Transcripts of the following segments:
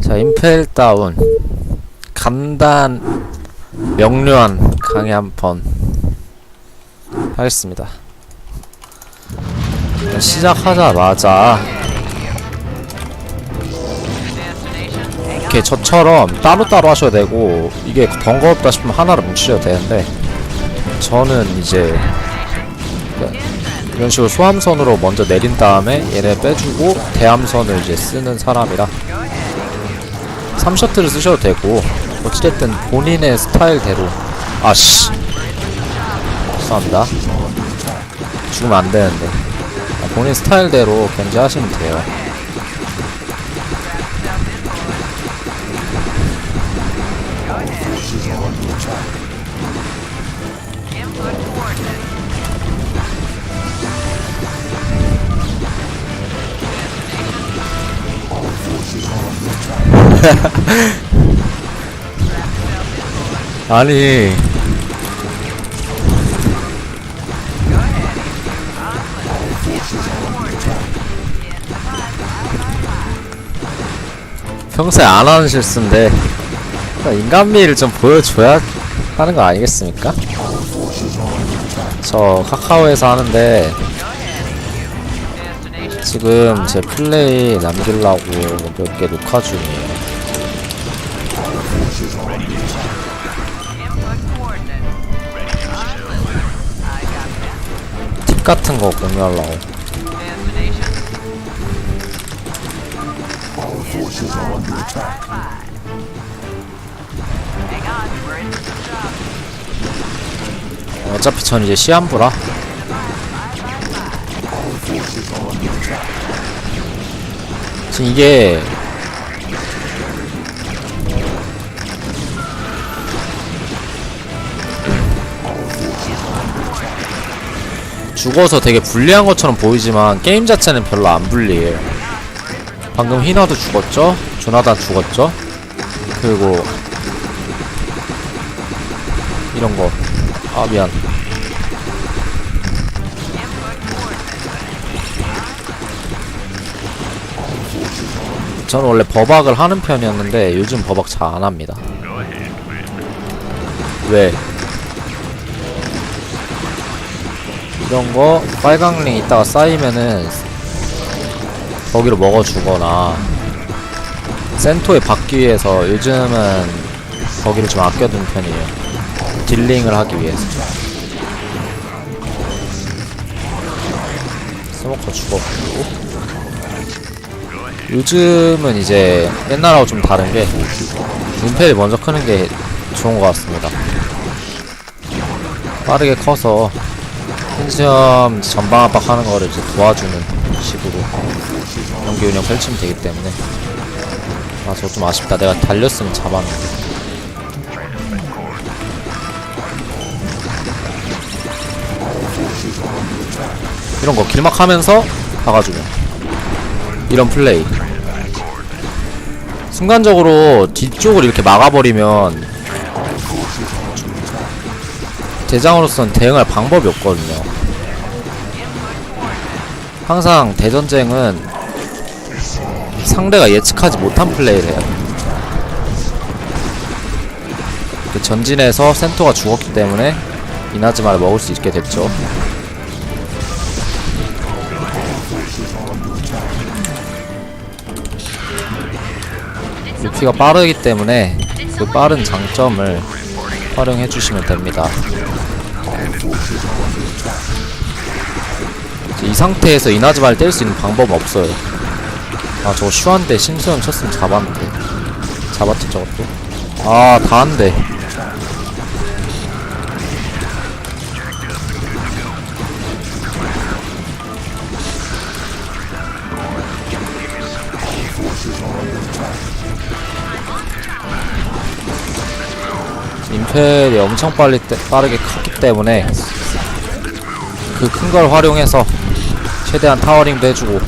자, 임펠 다운. 간단, 명료한 강의 한 번. 하겠습니다. 시작하자마자 이렇게 저처럼 따로따로 하셔야 되고 이게 번거롭다 싶으면 하나로 뭉치셔도 되는데 저는 이제 이런 식으로 소함선으로 먼저 내린 다음에 얘네 빼주고 대함선을 이제 쓰는 사람이라 3셔틀을 쓰셔도 되고 어찌됐든 본인의 스타일대로. 아씨. 죄송합니다. 죽으면 안 되는데. 아, 본인 스타일대로 견제하시면 돼요 아니 평소에 안 하는 실수인데 인간미를 좀 보여줘야 하는 거 아니겠습니까? 저 카카오에서 하는데 지금 제 플레이 남기려고 몇 개 녹화 중이에요 팁 같은 거 공유하려고. 어차피 전 이제 시한부라. 지금 이게 죽어서 되게 불리한 것처럼 보이지만 게임 자체는 별로 안 불리해요 방금 희나도 죽었죠? 조나단 죽었죠? 그리고 이런 거. 아 미안. 저는 원래 버박을 하는 편이었는데 요즘 버박 잘 안 합니다. 왜? 이런 거 빨강 링 있다가 쌓이면은 거기로 먹어주거나 센토에 받기 위해서 요즘은 거기를 좀 아껴둔 편이에요. 딜링을 하기 위해서. 스모커 죽었고. 요즘은 이제 옛날하고 좀 다른 게 임페를 먼저 크는 게 좋은 것 같습니다. 빠르게 커서 펜시엄 전방 압박하는 거를 이제 도와주는 식으로 연기 운영 펼치면 되기 때문에. 아저좀 아쉽다. 내가 달렸으면 잡았는데. 이런 거 길막 하면서 가가지고. 이런 플레이. 순간적으로 뒤쪽을 이렇게 막아버리면 대장으로서는 대응할 방법이 없거든요. 항상 대전쟁은 상대가 예측하지 못한 플레이를 해요. 그 전진에서 센터가 죽었기 때문에 이나즈마를 먹을 수 있게 됐죠. 루피가 빠르기 때문에 그 빠른 장점을 활용해 주시면 됩니다. 이 상태에서 이나즈마를 뗄 수 있는 방법은 없어요. 아 저거 슈한데 심수염 쳤으면 잡았는데 잡았지 저것도 아 다 한데 임펠이 엄청 빨리 때, 빠르게 컸기 때문에 그 큰 걸 활용해서 최대한 타워링도 해주고.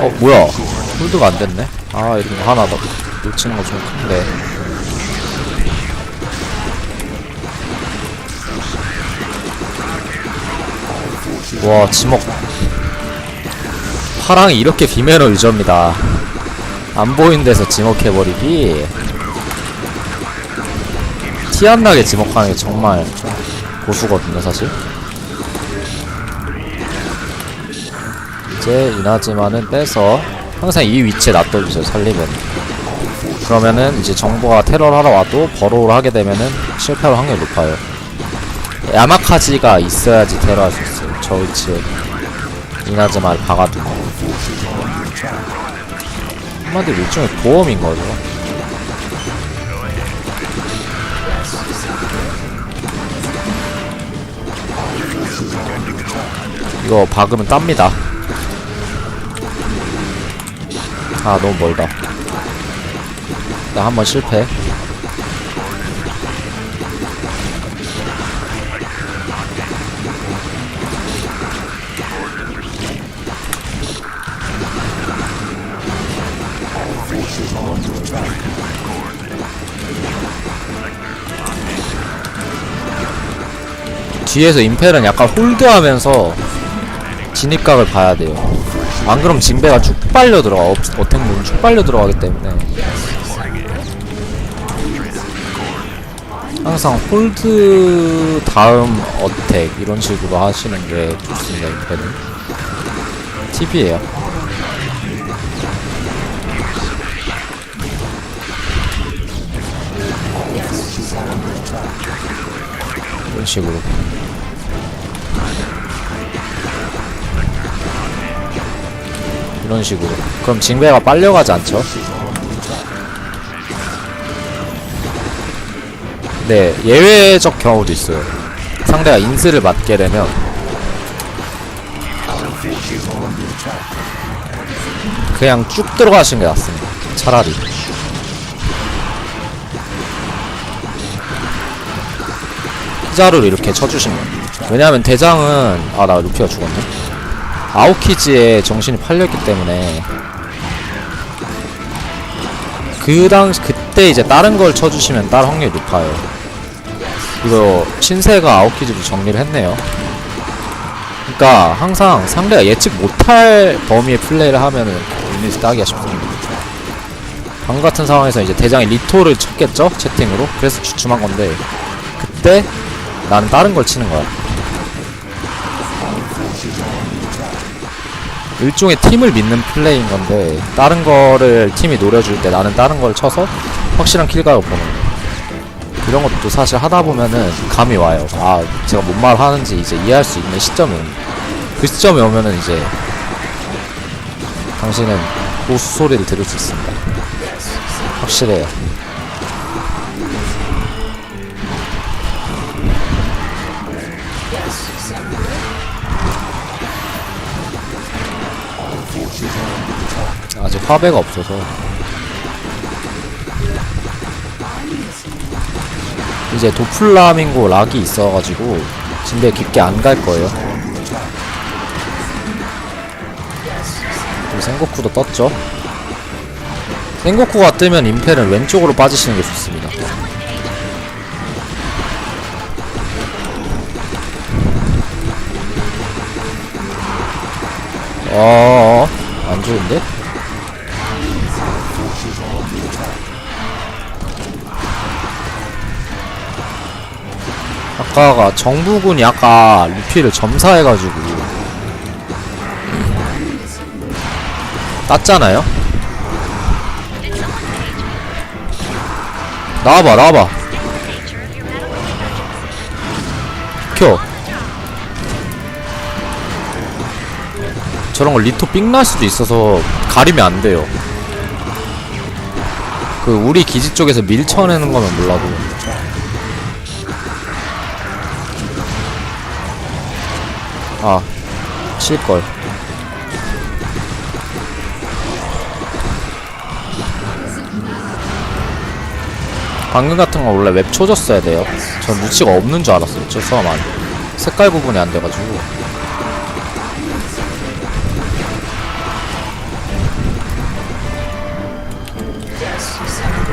어 뭐야? 홀드가 안 됐네? 아 이런 거 하나 더 놓치는 거 좀 큰데. 와 지목 파랑이 이렇게 비매너 유저입니다. 안 보이는 데서 지목해버리기. 티 안 나게 지목하는 게 정말 고수거든요 사실. 이제 이나즈마는 빼서 항상 이 위치에 놔둬주세요 살리면 그러면은 이제 정보가 테러를 하러 와도 버로우를 하게 되면은 실패할 확률이 높아요. 야마카지가 있어야지 테러할 수 있어요 저 위치에. 이나즈마를 박아두고 한마디로 일종의 보험인 거죠. 이거 박으면 땁니다. 아 너무 멀다. 나 한 번 실패 뒤에서 임펠은 약간 홀드하면서 진입각을 봐야 돼요. 안 그럼 징배가 쭉 빨려 들어가. 어, 어택문이 쭉 빨려 들어가기 때문에. 항상 홀드 다음 어택 이런 식으로 하시는 게 좋습니다. 임펠은. 팁이에요. 이런 식으로. 이런 식으로. 그럼 징배가 빨려가지 않죠? 네, 예외적 경우도 있어요. 상대가 인스를 맞게 되면 그냥 쭉 들어가시는 게 낫습니다. 차라리. 피자루를 이렇게 쳐주시면 왜냐하면 대장은 아 나 루피가 죽었네. 아오키즈에 정신이 팔렸기 때문에 그 당시 그때 이제 다른 걸 쳐주시면 딸 확률이 높아요. 이거 신세가 아오키즈도 정리를 했네요. 그러니까 항상 상대가 예측 못할 범위의 플레이를 하면은 유닛이 따기가 쉽습니다. 방금 같은 상황에서 이제 대장이 리토를 쳤겠죠? 채팅으로? 그래서 주춤한 건데 그때 나는 다른 걸 치는 거야. 일종의 팀을 믿는 플레이인 건데 다른 거를 팀이 노려줄 때 나는 다른 걸 쳐서 확실한 킬각을 보는 거. 이런 것도 사실 하다 보면은 감이 와요. 아 제가 뭔 말 하는지 이제 이해할 수 있는 시점이. 그 시점에 오면은 이제 당신은 호수 소리를 들을 수 있습니다. 확실해요. 아직 화배가 없어서 이제 도플라밍고 락이 있어가지고 진대 깊게 안 갈 거예요. 그리고 생고쿠도 떴죠. 생고쿠가 뜨면 임펠은 왼쪽으로 빠지시는 게 좋습니다. 어, 안 좋은데? 아까가 정부군이 아까 루피를 점사해가지고 땄잖아요? 나와봐 나와봐. 켜. 저런 거 리토 삥날 수도 있어서 가리면 안 돼요 그 우리 기지 쪽에서 밀쳐내는 거면 몰라도 아, 칠걸. 방금 같은 건 원래 웹 초졌어야 돼요. 전 루치가 없는 줄 알았어요. 저 싸움 안. 색깔 구분이 안 돼가지고.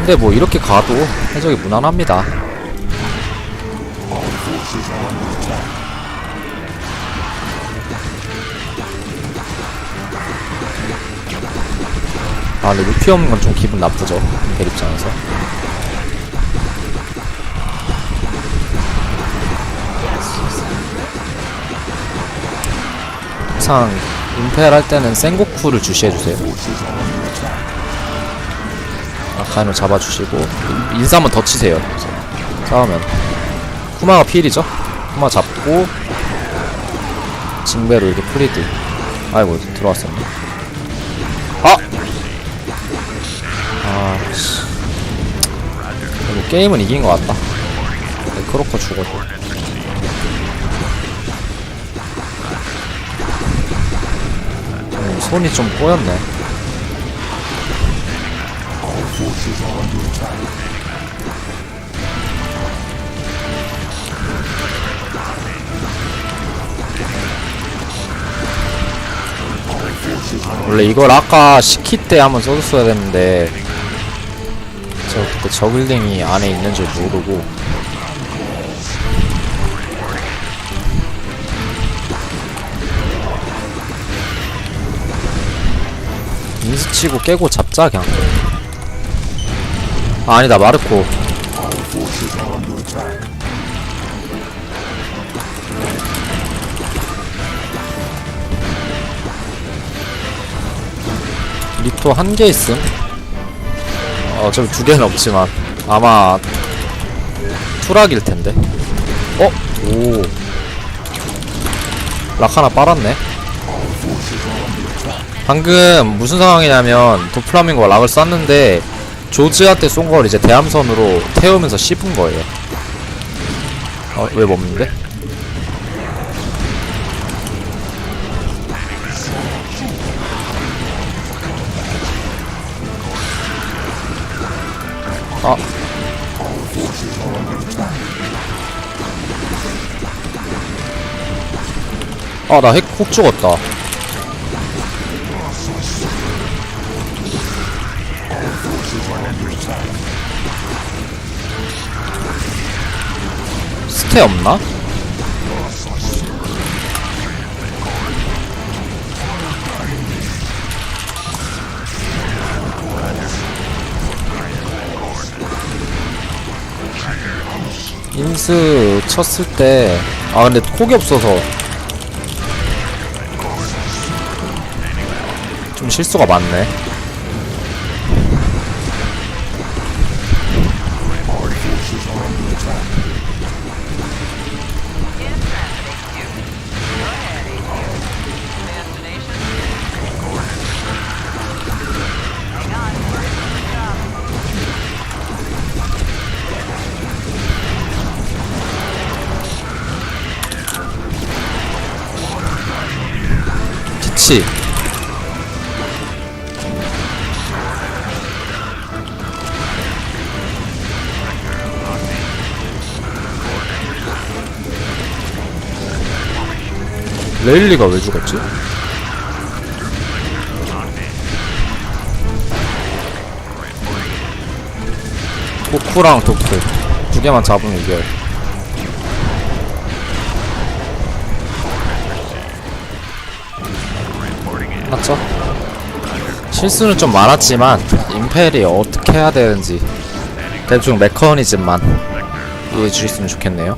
근데 뭐 이렇게 가도 해적이 무난합니다. 아 근데 루피 없는 건 좀 기분 나쁘죠 대립장에서. 항상 임페할 때는 생고쿠를 주시해주세요. 아카인을 잡아주시고 인- 인사 한번 더 치세요 싸우면 쿠마가 필이죠 쿠마 잡고 징배로 이렇게 프리드 아이고 들어왔었네 아! 아, 씨. 그래도 게임은 이긴 것 같다. 네, 크로커 죽어도. 음, 손이 좀 꼬였네. 원래 이걸 아까 시키 때 한번 써줬어야 됐는데 저 그때 저글링이 안에 있는 줄 모르고. 인스 치고 깨고 잡자 그냥 아, 아니다 마르코 리토 한 개 있음 어, 어차피 두 개는 없지만 아마 투락일 텐데. 어? 오. 락 하나 빨았네. 방금 무슨 상황이냐면 도플라밍고가 락을 쐈는데 조즈한테 쏜 걸 이제 대함선으로 태우면서 씹은 거예요. 어, 왜 멈는데? 아. 아, 나 핵, 혹 죽었다. 스테 없나? 인스 쳤을 때, 아, 근데 폭이 없어서. 좀 실수가 많네. 그치. 레일리가 왜 죽었지? 토쿠랑 도크 두 개만 잡으면 이겨요. 맞죠? 실수는 좀 많았지만 임펠이 어떻게 해야 되는지 대충 메커니즘만 이해해 주셨으면 좋겠네요.